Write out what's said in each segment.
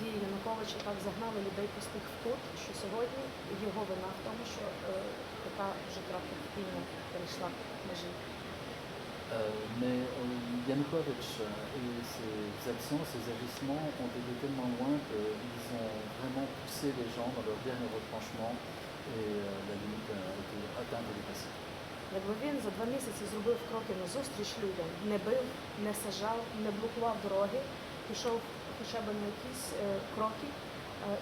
дії Януковича так загнали людей пустих в кут, що сьогодні його вина в тому, що е, така вже трохи війна перейшла межі. Mais euh, Yanukovych et ses actions, ses agissements ont été tellement loin qu'ils ont vraiment poussé les gens dans leur dernier retranchement et euh, la limite a été atteinte et dépassée. Якби він за два місяці зробив кроки назустріч людям, не бив, не сажав, не блокував дороги, пішов в Euh, euh,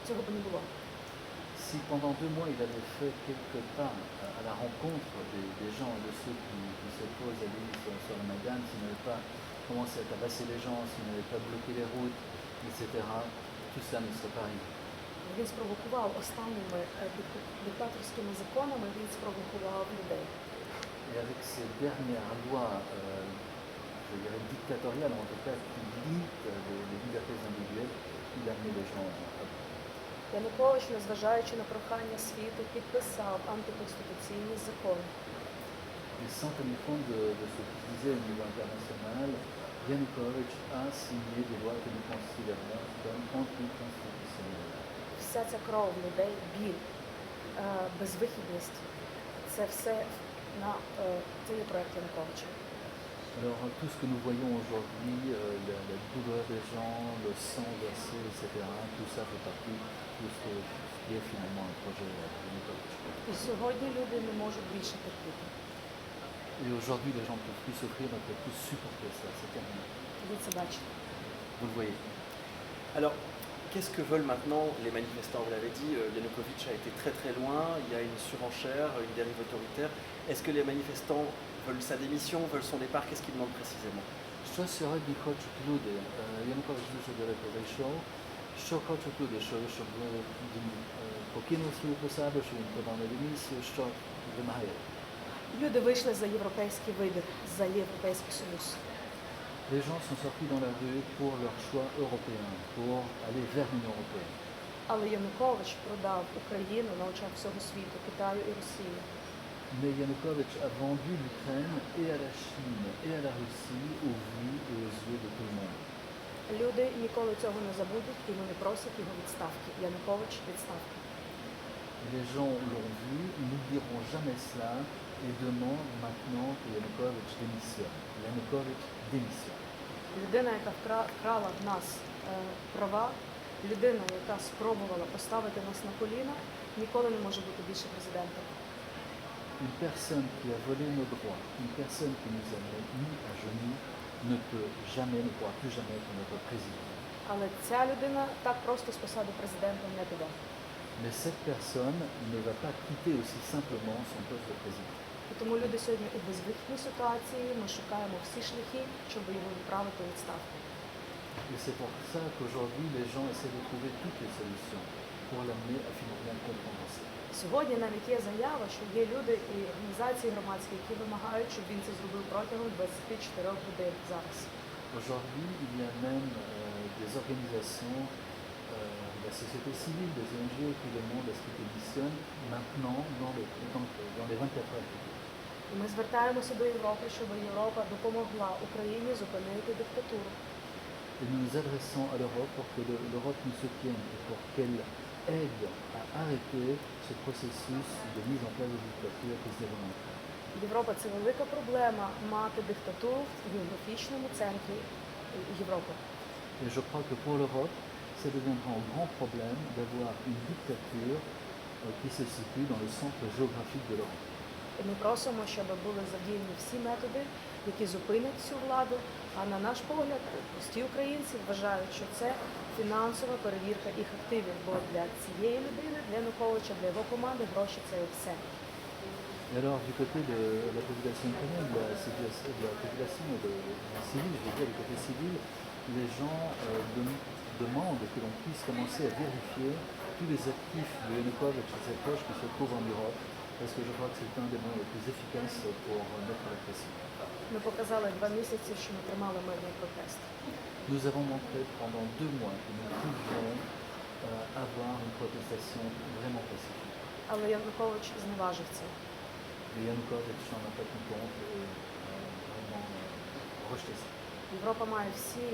si pendant deux mois il avait fait quelques pas euh, à la rencontre des, gens, de ceux qui, s'opposent à lui sur le Maïdan, s'il n'avait pas commencé à tabasser les gens, s'il n'avait pas bloqué les routes, etc., tout ça ne serait pas arrivé. Eh, et avec ces dernières lois euh, je dirais, dictatoriale, en tout cas, qui limite les, libertés individuelles, il a amené les gens à Янукович, незважаючи на прохання світу, підписав антиконституційний закон. Et sans tenir compte de, de ce qui disait au niveau international, Yanukovych a signé des lois que nous considérons comme anticonstitutionnelles. Вся ця кров людей, біль, безвихідність, це все на це є проект Януковича. Alors euh, tout ce que nous voyons aujourd'hui, euh, la, douleur des gens, le sang versé, etc., tout ça fait partie de ce qui est finalement un projet euh, de Et aujourd'hui, les gens ne peuvent plus souffrir, ne peuvent plus supporter ça, c'est terminé. Vous le voyez. Alors, qu'est-ce que veulent maintenant les manifestants Vous l'avez dit, Yanukovych a été très très loin, il y a une surenchère, une dérive autoritaire. Est-ce que les manifestants veulent sa démission, veulent son départ Qu'est-ce qu'ils demandent précisément Що сьогодні хочуть люди? Янукович дуже далеко зайшов. Що хочуть люди, що щоб він покинув свою посаду, що він подав на демісію, що вимагає? Люди вийшли за європейський вибір, за європейський союз. Les gens sont sortis dans la rue pour leur choix européen, pour aller vers l'Union européenne. Але Янукович продав Україну на очах всього світу, Китаю і Росії. mais Yanukovych a vendu l'Ukraine et à la Chine et à la Russie au vu et aux yeux de tout le monde. Люди ніколи цього не забудуть і вони просять його відставки. Янукович відставки. Les gens l'ont vu, n'oublieront jamais cela et demandent maintenant que Yanukovych démissionne. Yanukovych démissionne. Людина, яка вкрала в нас права, людина, яка спробувала поставити нас на коліна, ніколи не може бути більше президентом une personne qui a volé nos droits, une personne qui nous a mis à genoux, ne peut jamais, ne pourra plus jamais être notre président. Mais cette personne ne va pas quitter aussi simplement son poste de président. тому люди сьогодні у безвихідній ситуації, ми шукаємо всі шляхи, щоб його відправити у відставку. Et c'est pour ça qu'aujourd'hui, les gens essaient de trouver toutes les solutions pour l'amener à finalement comprendre Сьогодні навіть є заява, що є люди і організації громадські, які вимагають, щоб він це зробив протягом 24 годин зараз. Aujourd'hui, il y a même euh, des organisations euh, de la société civile, des ONG qui demandent à ce qu'il démissionne maintenant dans les, dans les 24 heures. І ми звертаємося до Європи, щоб Європа допомогла Україні зупинити диктатуру. Et nous nous adressons à l'Europe pour que l'Europe nous soutienne et pour qu'elle aide à arrêter ce processus de mise en place de dictature qui se це велика проблема Et je crois que pour l'Europe, ça deviendra un grand problème d'avoir une dictature euh, qui se situe dans le centre géographique de l'Europe. І ми просимо, щоб були задіяні всі методи, які зупинять цю владу. А на наш погляд, прості українці вважають, що це фінансова перевірка їх активів. Бо для цієї людини, для Януковича, для його команди гроші це і все. Et alors, du côté de la population ukrainienne, de la, de la population de, civile, je veux dire, du côté civil, les gens euh, de, demandent que l'on puisse commencer à vérifier tous les actifs de Yanukovych et de ses proches qui se trouvent en Europe parce que je crois que c'est un des moyens les plus efficaces pour mettre la pression. Ми показали два місяці, що ми тримали мирний протест. Nous avons montré pendant deux mois que nous pouvions euh, avoir une protestation vraiment pacifique. Але Янукович зневажив це. Et Yanukovych en a pas tenu compte et euh, vraiment euh, rejeté ça. Європа має всі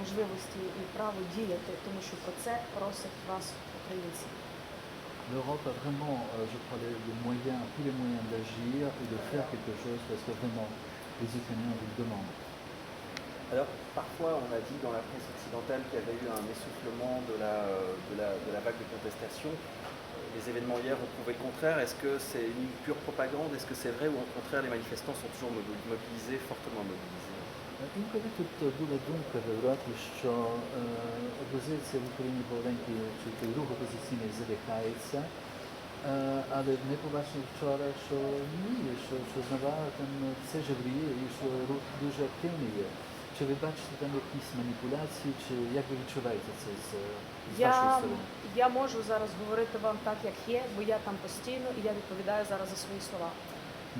можливості і право діяти, тому що про це просять вас українці. l'Europe a vraiment, euh, je crois, les, moyens, tous les moyens d'agir et de faire quelque chose parce que vraiment, les Ukrainiens vous le demandent. Alors, parfois, on a dit dans la presse occidentale qu'il y avait eu un essoufflement de la, euh, de la vague de contestation. Euh, les événements hier ont prouvé le contraire. Est-ce que c'est une pure propagande Est-ce que c'est vrai Ou au contraire, les manifestants sont toujours mobilisés, fortement mobilisés Ну, інколи тут е, була думка в вибрати, що е, опозиція в Україні поволенькі чути рух опозиційний задихається, е, але ми побачили вчора, що ні, що, що знавала там все живріє і що рух дуже активний є. Чи ви бачите там якісь маніпуляції, чи як ви відчуваєте це з, з я, вашої сторони? Я можу зараз говорити вам так, як є, бо я там постійно і я відповідаю зараз за свої слова.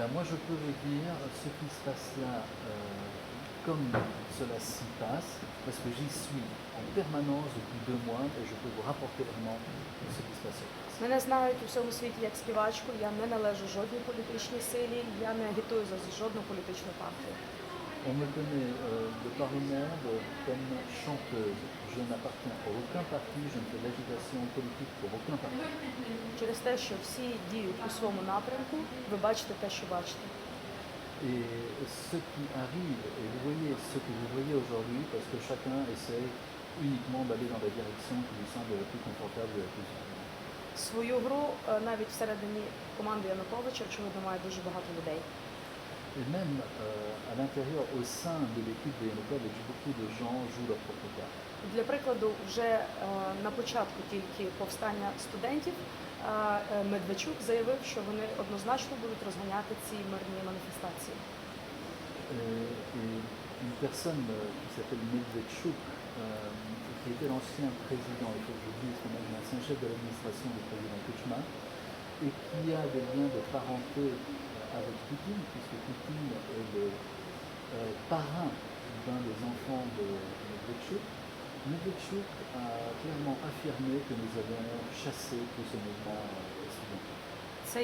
На може повідомляє, що після comme cela s'y passe, parce que j'y suis en permanence depuis deux mois et je peux vous rapporter vraiment ce qui se passe sur place. Мене знають у всьому світі як співачку, я не належу жодній політичній силі, я не агітую за жодну політичну партію. On me connaît euh, de par le monde comme chanteuse. Je n'appartiens à aucun parti, je ne fais d'agitation politique pour aucun parti. Через те, що всі діють у своєму напрямку, ви бачите те, що бачите. Et ce qui arrive, et vous voyez ce que vous voyez aujourd'hui, parce que chacun essaie uniquement d'aller dans la direction qui lui semble la plus confortable et la plus sûre. Eh, et même eh, à l'intérieur, au sein de l'équipe de Yanukovych, beaucoup de gens jouent leur propre carte. Для прикладу, вже eh, на початку тільки повстання студентів Медведчук заявив, що вони однозначно будуть розганяти ці мирні маніфестації. Une personne qui s'appelle Medvedchuk, qui était l'ancien président, il faut que je le chef de l'administration du président Kuchma, et qui a des liens de parenté avec Poutine, puisque Poutine est le parrain d'un des enfants de Medvedchuk. Medvedchuk a clairement affirmé que nous avons chassé tous ce mouvement pas euh,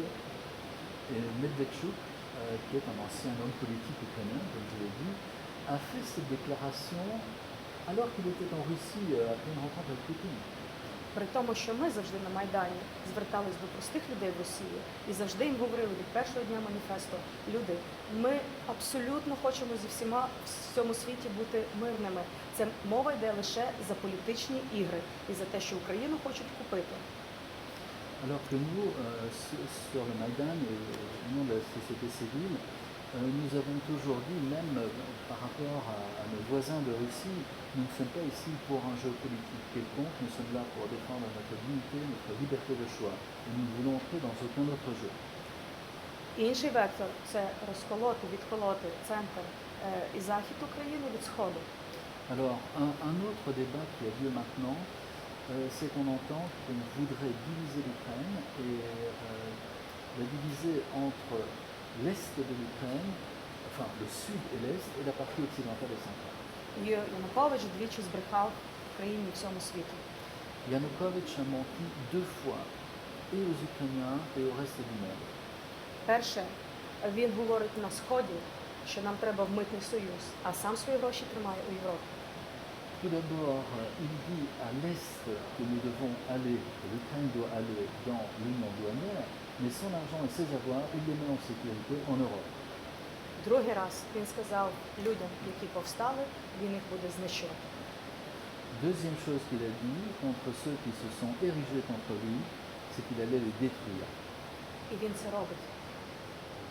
Et Medvedchuk, qui est un ancien homme politique ukrainien, comme je l'ai dit, a fait cette déclaration alors qu'il était en Russie euh, après une rencontre avec Poutine. При тому, що ми завжди на Майдані звертались до простих людей в Росії і завжди їм говорили від першого дня маніфесту, люди, ми абсолютно хочемо зі всіма в цьому світі бути мирними. Це мова йде лише за політичні ігри і за те, що Україну хочуть купити. Alors que nous, euh, sur, sur le Maïdan et au la société civile, Euh, nous avons toujours dit, même euh, par rapport à, nos voisins de Russie, nous ne sommes pas ici pour un jeu politique quelconque, nous sommes là pour défendre notre dignité, notre liberté de choix. Et nous ne voulons entrer dans aucun autre jeu. Alors, un, autre débat qui a lieu maintenant, euh, c'est qu'on entend qu'on voudrait diviser l'Ukraine et la diviser entre l'est de l'Ukraine, enfin le sud et l'est, et la partie occidentale et centrale. Янукович a menti deux fois et aux Ukrainiens et au reste du monde. Перше, він говорить на сході, що нам треба в митний союз, а сам свої гроші тримає у Європі. Tout d'abord, il dit à l'Est que nous devons aller, que l'Ukraine doit aller dans l'union douanière, mais son argent et ses avoirs, il les met en sécurité en Europe. Deuxième chose qu'il a dit contre ceux qui se sont érigés contre lui, c'est qu'il allait les détruire.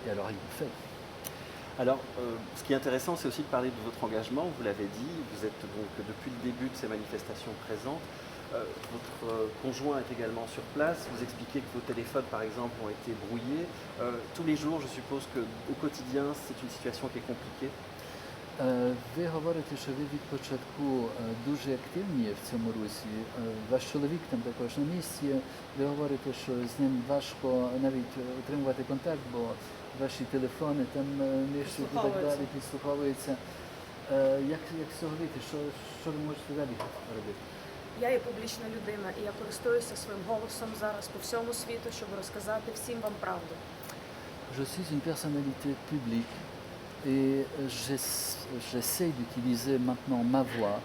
Et alors il le fait. Alors, euh, ce qui est intéressant, c'est aussi de parler de votre engagement. Vous l'avez dit, vous êtes donc depuis le début de ces manifestations présentes. Euh, votre conjoint est également sur place. Vous expliquez que vos téléphones, par exemple, ont été brouillés. Euh, tous les jours, je suppose que au quotidien, c'est une situation qui est compliquée. Ви говорите, що ви від початку дуже активні в цьому русі. Ваш чоловік там також на місці. Ви говорите, що з ним важко навіть отримувати контакт, бо ваші телефони там нижче і так далі підслуховуються. Як, як це говорити? Що, що ви можете далі робити? Je suis une personnalité publique et j'essaie d'utiliser maintenant ma voix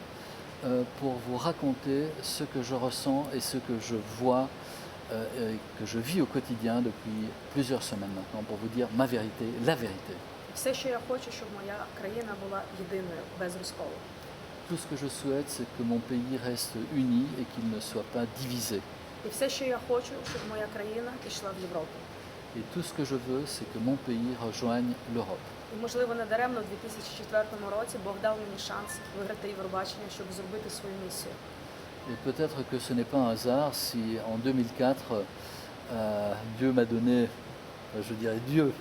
euh, pour vous raconter ce que je ressens et ce que je vois, euh, et que je vis au quotidien depuis plusieurs semaines maintenant, pour vous dire ma vérité, la vérité. Все, що я хочу, щоб моя країна була єдиною, без розколу tout ce que je souhaite, c'est que mon pays reste uni et qu'il ne soit pas divisé. Et tout ce que je veux, c'est que mon pays rejoigne l'Europe. Et peut-être que ce n'est pas un hasard si en 2004, euh, Dieu m'a donné, euh, je dirais Dieu,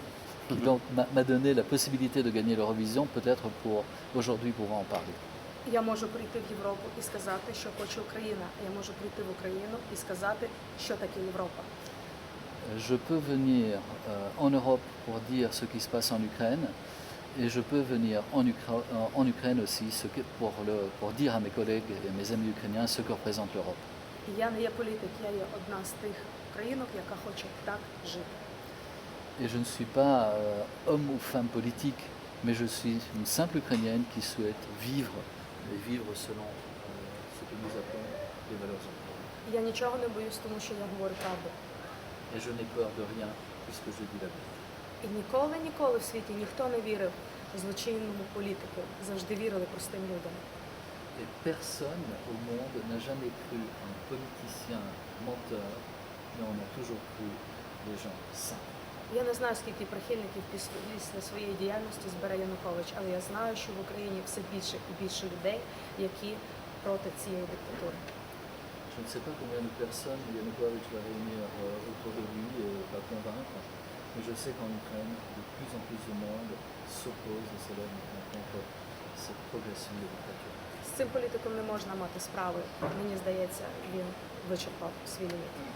mhm. m'a donné la possibilité de gagner l'Eurovision, peut-être pour aujourd'hui pouvoir en parler. Я можу прийти в Європу і сказати, що хоче Україна. Я можу прийти в Україну і сказати, що таке Європа. Je peux venir en Europe pour dire ce qui se passe en Ukraine et je peux venir en, Ukra en Ukraine aussi ce que, pour, le, pour dire à mes collègues et mes amis ukrainiens ce que représente l'Europe. Et je ne suis pas euh, homme ou femme politique, mais je suis une simple Ukrainienne qui souhaite vivre euh, et vivre selon ce que nous appelons les valeurs employées. Я нічого не боюсь, тому що я говорю правду. Et je n'ai peur de rien puisque je dis la vérité. І ніколи, ніколи в світі ніхто не вірив злочинному політику. Завжди вірили простим людям. Et personne au monde n'a jamais cru un politicien menteur, mais on a toujours cru des gens saints. Я не знаю, скільки прихильників після своєї діяльності збере Янукович, але я знаю, що в Україні все більше і більше людей, які проти цієї диктатури. Je ne sais pas combien de personnes Yanukovych va réunir autour de lui va convaincre, mais je sais qu'en Ukraine, de plus en plus de monde s'oppose et s'élève contre cette progression de dictature. З цим політиком не можна мати справи. Мені здається, він вичерпав свій ліміт.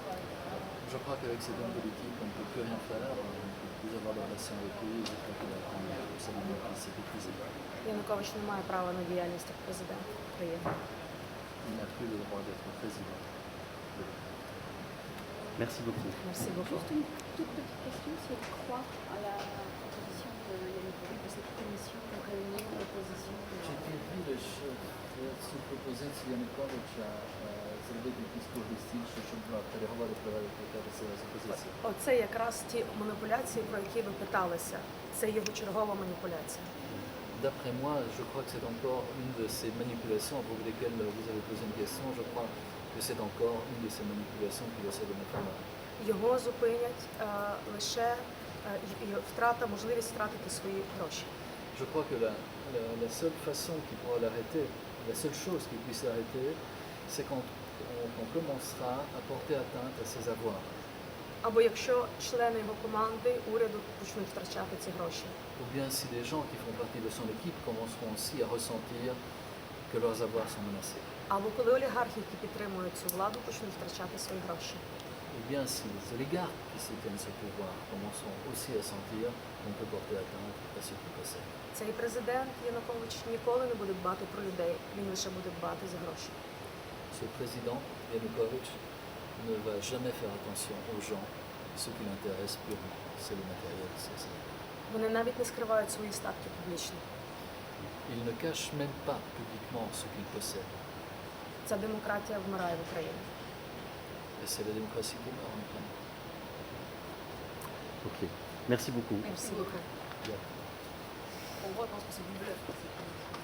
Je crois qu'avec ces hommes politiques, on ne peut plus rien faire, on ne peut plus avoir de relations avec eux, je crois qu'il attend absolument qu'ils s'est épuisé. Yanukovych n'a pas le droit діяльність як президент Il n'a plus le droit d'être président. Merci beaucoup. Merci beaucoup. Juste une toute petite question, si elle croit à la proposition de Yanukovych de cette commission pour réunir l'opposition. J'ai vu le cette proposition de Yanukovych moi, je crois que c'est encore une de ces manipulations pour lesquelles vous avez posé une question. Je crois que c'est encore une de ces manipulations essaie de mettre en Je crois que la, seule façon qui pourra l'arrêter, la seule chose qui puisse l'arrêter, c'est quand on, on commencera à porter atteinte à ces avoirs. Або якщо члени його команди уряду почнуть втрачати ці гроші. Ou bien si des gens qui font partie de son équipe commenceront aussi à ressentir que leurs avoirs sont menacés. Або коли олігархи, які підтримують цю владу, почнуть втрачати свої гроші. Ou bien si les oligarques qui soutiennent ce pouvoir commenceront aussi à sentir qu'on peut porter atteinte à ce qui possède. Цей президент Янукович ніколи не буде дбати про людей, він лише буде дбати за гроші. Le président Yanukovych ne va jamais faire attention aux gens, ce qui l'intéresse purement, c'est le matériel, c'est ça. Il ne cache même pas publiquement ce qu'il possède. Et c'est la démocratie qui meurt en Ukraine. Ok. Merci beaucoup. Merci beaucoup. On voit, je pense c'est du